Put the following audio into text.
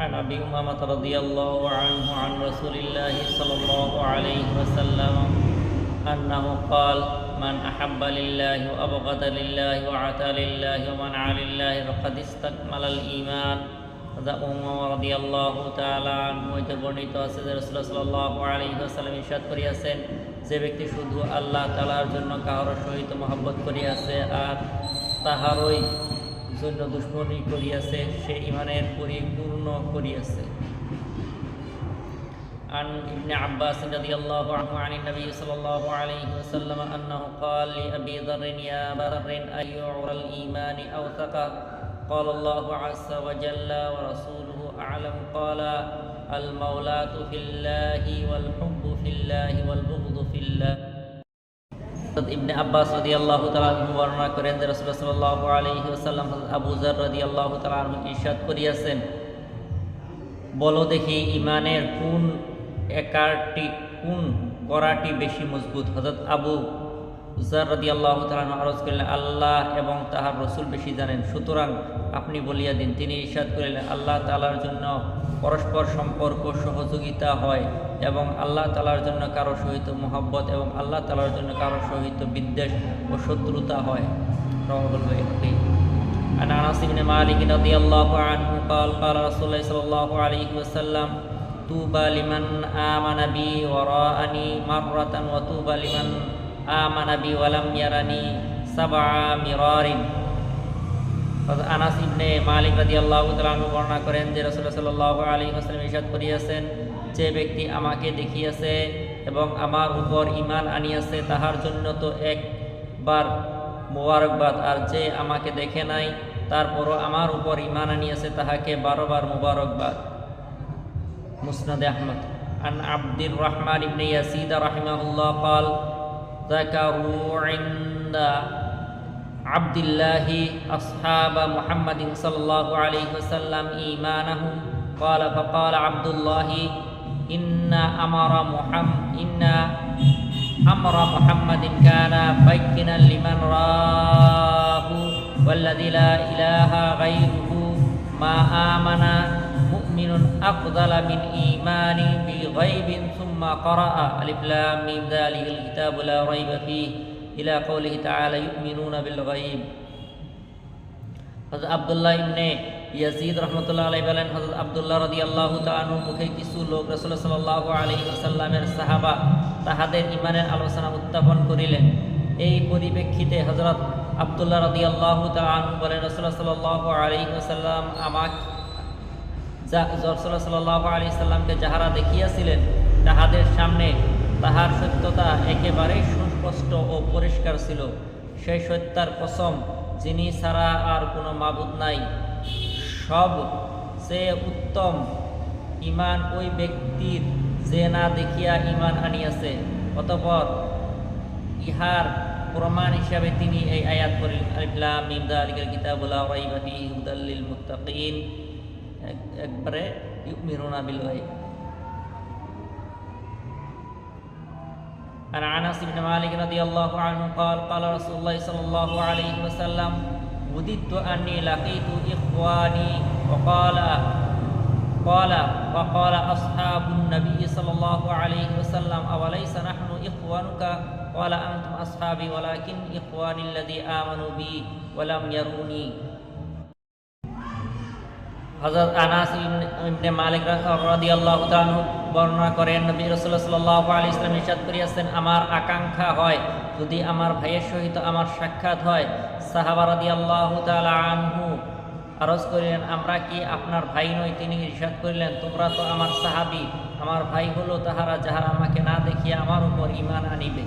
عن ابي امامه رضي الله عنه عن رسول الله صلى الله عليه وسلم انه قال من احب لله وابغض لله وعتى لله ومنع لله فقد استكمل الايمان هذا উমামা রাদিয়াল্লাহু তাআলা আনহু হইতে বর্ণিত আছে যে রাসূলুল্লাহ সাল্লাল্লাহু আলাইহি ওয়াসাল্লাম ইরশাদ করিয়াছেন যে ব্যক্তি শুধু আল্লাহ তাআলার জন্য কাহার সহিত মহব্বত করিয়াছে আর তাহারই জন্য দুশ্মনী করিয়াছে সে ইমানের পরিপূর্ণ করিয়াছে عن ابن عباس رضي الله عنه عن النبي صلى الله عليه وسلم أنه قال لأبي ذر يا أبا ذر أي عرى الإيمان أوثق قال الله عز وجل ورسوله أعلم قال المولاة في الله والحب في الله والبغض في الله ইবনে আব্বাস রদি আল্লাহ তালু বর্ণনা করেন যে রাসূলুল্লাহ সাল্লাল্লাহু আলাইহি ওয়াসাল্লাম হযরত আবু যর রাদিয়াল্লাহু তাআলা করিয়াছেন। বলো দেখি ইমানের কোন একারটি, কোন করাটি বেশি মজবুত? হজরত আবু যর রাদিয়াল্লাহু তাআলা আনহু আরজ করলেন আল্লাহ এবং তাহার রসূল বেশি জানেন সুতরাং আপনি বলিয়া দিন তিনি ইরশাদ করিলেন আল্লাহ তাআলার জন্য পরস্পর সম্পর্ক সহযোগিতা হয় এবং আল্লাহ তালার জন্য কারো সহিত মোহাব্বত এবং আল্লাহ তালার জন্য কারো সহিত বিদ্বেষ ও শত্রুতা হয় রহমুল বাইহাকি عن انس بن مالك رضي الله عنه قال قال رسول الله صلى الله عليه وسلم طوبى لمن آمن بي وراءني مرة وطوبى لمن আমানা ওয়ালাম ইয়ারানি সাবা মিরারিন আনাস ইবনে মালিক রাদি আল্লাহ বর্ণনা করেন যে রসুল্লাহ করিয়াছেন, যে ব্যক্তি আমাকে দেখিয়াছে এবং আমার উপর ইমান আনিয়াছে, তাহার জন্য তো একবার মুবারকবাদ, আর যে আমাকে দেখে নাই, তারপরও আমার উপর ইমান আনিয়াছে, তাহাকে বারোবার মুবারকবাদ। মুসনাদ আহমদ। আন আব্দুর রহমান ইবনে ইয়াসিদ রাহিমাহুল্লাহ পাল ذكروا عند عبد الله أصحاب محمد صلى الله عليه وسلم إيمانهم. قال فقال عبد الله إن أمر محمد إن أمر محمد كان بينا لمن راه والذي لا إله غيره. ما آمن مؤمن أفضل من إيمان بغيب ثم قرأ ألف لام ميم ذلك الكتاب لا ريب فيه إلى قوله تعالى يؤمنون بالغيب হযরত আব্দুল্লাহ ইবনে ইয়াজিদ রহমতুল্লাহ আলাইহি বলেন হযরত আব্দুল্লাহ রাদিয়াল্লাহু তাআলা মুখে কিছু লোক রাসূলুল্লাহ সাল্লাল্লাহু আলাইহি ওয়াসাল্লামের সাহাবা তাহাদের ঈমানের আলোচনা উত্থাপন করিলেন এই পরিপ্রেক্ষিতে হযরত আব্দুল্লাহ রাদিয়াল্লাহু তাআলা বলেন রাসূলুল্লাহ সাল্লাল্লাহু আলাইহি ওয়াসাল্লাম আমাকে রসুল্লাহ সাল্লাহ আলী সাল্লামকে যাহারা দেখিয়াছিলেন তাহাদের সামনে তাহার সত্যতা একেবারেই সুস্পষ্ট ও পরিষ্কার ছিল। সেই সত্যার কসম, যিনি ছাড়া আর কোনো মাবুদ নাই। সব সে উত্তম। ইমান ওই ব্যক্তির যে না দেখিয়া ইমান আনিয়াছে। অতপর ইহার প্রমাণ হিসাবে তিনি এই আয়াত করিলেন আলিফলাম মিমদা আলিকাল কিতাবুল্লাহ হুদাল্লিল একবারে ইউমিনুনা বিল عن أنس بن مالك رضي الله عنه قال قال رسول الله صلى الله عليه وسلم وددت أني لقيت إخواني وقال قال وقال أصحاب النبي صلى الله عليه وسلم أوليس نحن إخوانك؟ قال أنتم أصحابي ولكن إخواني الذي آمنوا بي ولم يروني. হযরত আনাস ইবনে মালিক রাদিয়াল্লাহু তাআলা বর্ণনা করেন, নবী রাসূলুল্লাহ সাল্লাল্লাহু আলাইহি ওয়াসাল্লাম ইরশাদ করিয়াছেন, আমার আকাঙ্ক্ষা হয়, যদি আমার ভাইয়ের সহিত আমার সাক্ষাৎ হয়। সাহাবা রাদিয়াল্লাহু তাআলা আনহু আরজ করিলেন, আমরা কি আপনার ভাই নই? তিনি ইরশাদ করিলেন, তোমরা তো আমার সাহাবী, আমার ভাই হলো তাহারা যাহারা আমাকে না দেখিয়া আমার উপর ইমান আনিবে।